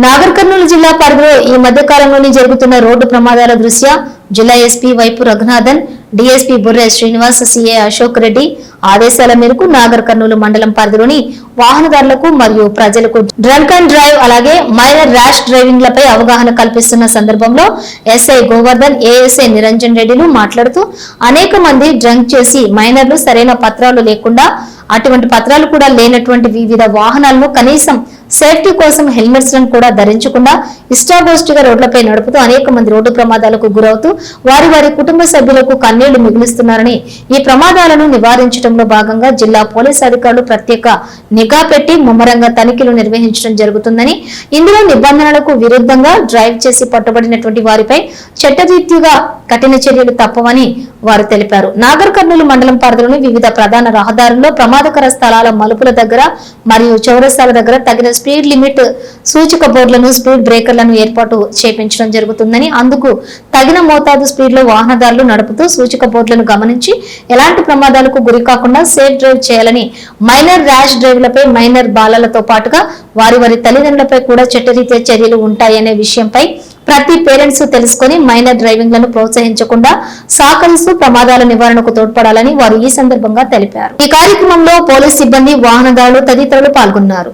నాగర్ కర్నూలు జిల్లా పరిధిలో ఈ మధ్య కాలంలోనే జరుగుతున్న రోడ్డు ప్రమాదాల దృష్ట్యా జిల్లా ఎస్పీ వైపు రఘునాథన్ డీఎస్పీ బుర్రె శ్రీనివాస్ సీఏ అశోక్ రెడ్డి ఆదేశాల మేరకు నాగర్ కర్నూలు మండలం పరిధిలోని వాహనదారులకు మరియు ప్రజలకు డ్రంక్ అండ్ డ్రైవ్ అలాగే మైనర్ ర్యాష్ డ్రైవింగ్ లపై అవగాహన కల్పిస్తున్న సందర్భంలో ఎస్ఐ గోవర్ధన్ ఏఎస్ఐ నిరంజన్ రెడ్డిలు మాట్లాడుతూ అనేక మంది డ్రంక్ చేసి మైనర్లు సరైన పత్రాలు లేకుండా అటువంటి పత్రాలు కూడా లేనటువంటి వివిధ వాహనాలను కనీసం సేఫ్టీ కోసం హెల్మెట్స్లను కూడా ధరించకుండా ఇష్టాగోష్ఠిగా రోడ్లపై నడుపుతూ అనేక మంది రోడ్డు ప్రమాదాలకు గురవుతూ వారి వారి కుటుంబ సభ్యులకు కన్నీళ్ళు మిగులుస్తున్నారని ఈ ప్రమాదాలను నివారించడంలో భాగంగా జిల్లా పోలీస్ అధికారులు ప్రత్యేక నిఘా పెట్టి ముమ్మరంగా తనిఖీలు నిర్వహించడం జరుగుతుందని ఇందులో నిబంధనలకు విరుద్ధంగా డ్రైవ్ చేసి పట్టుబడినటువంటి వారిపై చట్టరీత్యుగా కఠిన చర్యలు తప్పవని వారు తెలిపారు. నాగర్ కర్నూలు మండలం పరిధిలోని వివిధ ప్రధాన రహదారుల్లో ప్రమాదకర స్థలాల మలుపుల దగ్గర మరియు చౌరస్తాల దగ్గర తగిన స్పీడ్ లిమిట్ సూచిక బోర్డులను స్పీడ్ బ్రేకర్లను ఏర్పాటు చేపించడం జరుగుతుందని అందుకు తగిన మోతాదు స్పీడ్లో వాహనదారులు నడుపుతూ సూచిక బోర్డులను గమనించి ఎలాంటి ప్రమాదాలకు గురి కాకుండా సేఫ్ డ్రైవ్ చేయాలని మైనర్ ర్యాష్ డ్రైవ్లపై మైనర్ బాలలతో పాటుగా వారి వారి తల్లిదండ్రులపై కూడా చట్టరీత్యా చర్యలు ఉంటాయనే విషయంపై ప్రతి పేరెంట్స్ తెలుసుకుని మైనర్ డ్రైవింగ్లను ప్రోత్సహించకుండా సహకరిస్తూ ప్రమాదాల నివారణకు తోడ్పడాలని వారు ఈ సందర్భంగా తెలిపారు. ఈ కార్యక్రమంలో పోలీస్ సిబ్బంది వాహనదారులు తదితరులు పాల్గొన్నారు.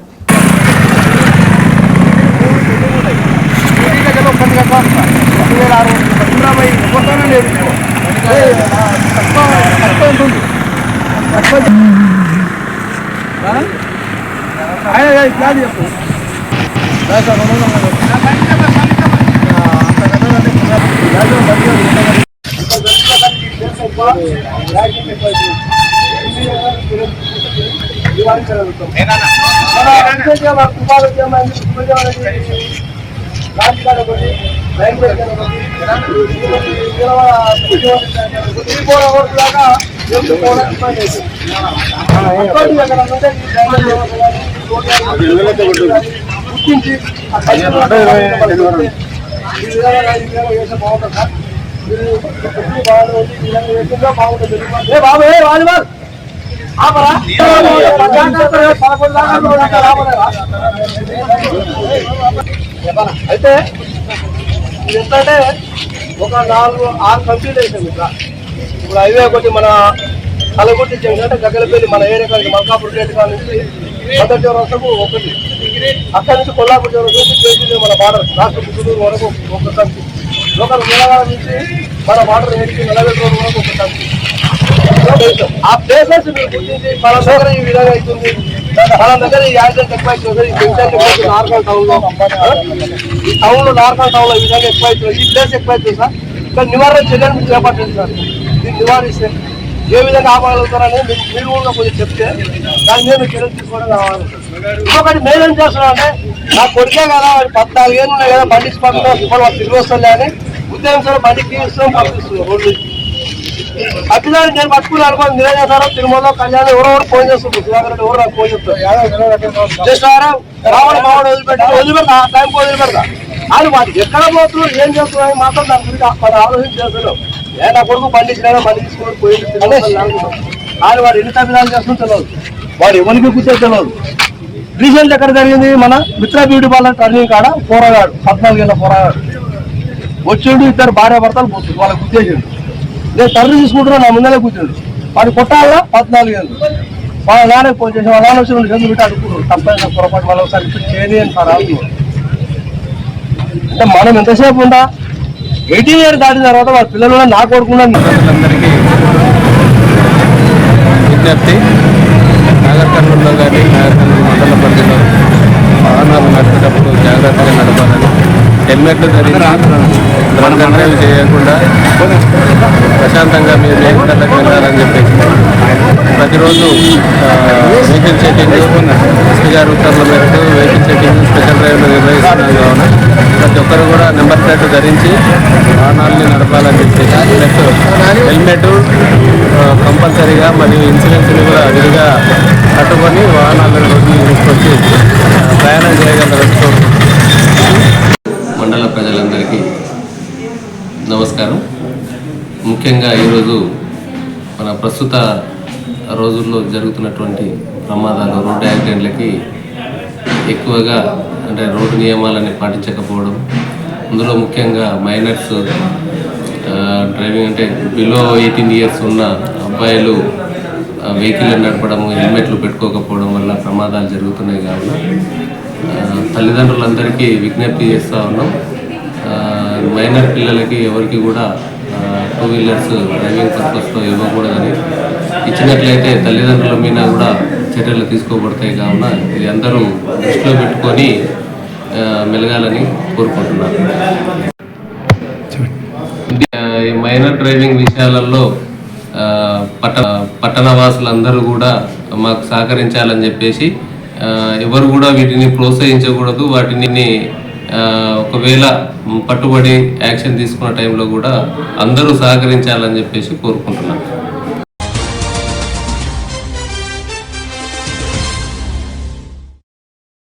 రాజకీయాలు ఒకటి రైల్వేలు ఒకటి దాకా ఎందుకు పోవడం ఇబ్బంది గుర్తించి ఆ పది బాగుంటుంది సార్ అయితే ఎంతంటే ఒక నాలుగు ఆరు కంప్లీట్ అయిపోయింది ఇక్కడ. ఇప్పుడు హైవే ఒకటి మన కలగుట్టి జంక్షన్ గగ్గలపల్లి మన ఏరియా కాదు మల్కాపూర్ గేట్ కాడ నుంచి మొదటి వరకు ఒకటి. అక్కడి నుంచి కొల్లాపూర్ వరకు నుంచి మన బార్డర్. రాష్ట్ర పుత్తూరు వరకు ఒక కంచి లోకల్ తెలంగాణ నుంచి మన బార్డర్ ఏడికి నలభై రోడ్డు వరకు ఒక కంచి ఆ ప్లేసెస్ మీరు గుర్తించి మన దగ్గర ఈ విధంగా అవుతుంది. మన దగ్గర ఈ యాక్సిడెంట్ ఎక్కువ అవుతుంది ఈ నార్కల్ టౌన్లో ఈ టౌన్లో నార్కల్ టౌన్లో ఈ విధంగా ఎక్కువ అవుతుంది. ఈ ప్లేస్ ఎక్కువ అవుతుంది సార్. ఇక్కడ నివారణ చర్యలు చేపట్టింది సార్. దీన్ని నివారిస్తే ఏ విధంగా ఆపగలుగుతారని మీరు మీరు కూడా కొంచెం చెప్తే దాని మీద మీరు చర్యలు తీసుకోవడం కావాలి. ఇంకొకటి మెయిన్ ఏం చేస్తున్నా అంటే నా కొడుకే కదా వాడు పద్నాలుగు ఏళ్ళు ఉన్నాయి కదా బండి పంపిస్తున్నా ఇప్పుడు వాళ్ళు తిరిగి వస్తుంది అని ఉద్యోగం బండి తీస్తున్నాం పంపిస్తున్నాం రోడ్డు అభిలాష్ నేను పట్టుకుని అనుకోని మీరే చేస్తారో తిరుమల కళ్యాణ్ ఎవరో ఫోన్ చేస్తుంది సుధాకర్ రెడ్డి ఎవరు నాకు ఫోన్ చెప్తారు చేస్తారా రావడం మావాడు వదిలిపెట్టి వదిలిపెడతా ఆ టైంకి వదిలిపెడతా. అది వాడు ఎక్కడ పోతున్నారు ఏం చేస్తున్నారు మాత్రం దాని గురించి మనం ఆలోచన చేస్తున్నాం ఏ నా కొడుకు బండి ఇచ్చినా బండి తీసుకొని పోయి అది. వాడు ఎన్ని తప్పిదాలు చేస్తుందో తెలియదు. వాడు ఎవరికి కూర్చో తెలియదు. రీసెంట్ ఎక్కడ జరిగింది? మన మిత్ర బ్యూటీ పార్లర్ టర్నింగ్ కాడ పోరగాడు పద్నాలుగు ఏళ్ళ పోరగాడు వచ్చిండు ఇద్దరు భార్య భర్తలు పోతుంది వాళ్ళకి గుర్తేసిండు నేను తండ్రి తీసుకుంటున్నా నా ముందరే కూర్చుండు వాడు కొట్టాలా? పద్నాలుగు ఏళ్ళు. వాళ్ళ నాన్న ఫోన్ చేసి వాళ్ళ నాన్న వచ్చి రెండు పెట్టి అడుగుతున్నాడు పొరపాటు వాళ్ళు ఒకసారి ఇప్పుడు చేయని అని సార్ అంటే మనం ఎంతసేపు ఉందా? ఎయిటీన్ ఇయర్ దాటిన తర్వాత వాళ్ళ పిల్లలు కూడా నా కోరుకున్నాను అందరికీ విజ్ఞప్తి. నాగర్ కర్నూలులో కానీ నాగర్ కర్నూలు మండల పరిధిలో వాహనాలు నడిపేటప్పుడు జాగ్రత్తగా నడపాలని హెల్మెట్లు ధరించి చేయకుండా ప్రశాంతంగా మీరు వేదికలకు వెళ్ళాలని చెప్పేసి ప్రతిరోజు వెహికల్ చెకింగ్ ఎస్పీ గారి ఉత్తర్వుల మేరకు వెహికల్ చెకింగ్ స్పెషల్ డ్రైవ్లు నిర్వహిస్తున్నాం కావున ప్రతి ఒక్కరు కూడా నెంబర్ ప్లేట్ ధరించి వాహనాలని నడపాలని చెప్పేసి హెల్మెట్ కంపల్సరీగా మరియు ఇన్సూరెన్స్ని కూడా విధిగా కట్టుకొని వాహనాలు తీసుకొచ్చి ప్రయాణం చేయగలరు మండల ప్రజలందరికీ నమస్కారం. ముఖ్యంగా ఈరోజు మన ప్రస్తుత రోజుల్లో జరుగుతున్నటువంటి ప్రమాదాలు రోడ్డు యాక్సిడెంట్లకి ఎక్కువగా అంటే రోడ్డు నియమాలని పాటించకపోవడం అందులో ముఖ్యంగా మైనర్స్ డ్రైవింగ్ అంటే బిలో ఎయిటీన్ ఇయర్స్ ఉన్న అబ్బాయిలు వెహికల్ నడపడము హెల్మెట్లు పెట్టుకోకపోవడం వల్ల ప్రమాదాలు జరుగుతున్నాయి కావున తల్లిదండ్రులందరికీ విజ్ఞప్తి చేస్తూ ఉన్నాం. మైనర్ పిల్లలకి ఎవరికి కూడా టూ వీలర్స్ డ్రైవింగ్ పర్పస్లో ఇవ్వకూడదని ఇచ్చినట్లయితే తల్లిదండ్రుల మీద కూడా చర్యలు తీసుకోబడతాయి కావున ఇది అందరూ దృష్టిలో పెట్టుకొని మెలగాలని ఈ మైనర్ డ్రైవింగ్ విషయాలలో పట్ట పట్టణ వాసులందరూ కూడా మాకు సహకరించాలని చెప్పేసి ఎవరు కూడా వీటిని ప్రోత్సహించకూడదు వాటిని ఒకవేళ పట్టుబడి యాక్షన్ తీసుకున్న టైంలో కూడా అందరూ సహకరించాలని చెప్పేసి కోరుకుంటున్నాను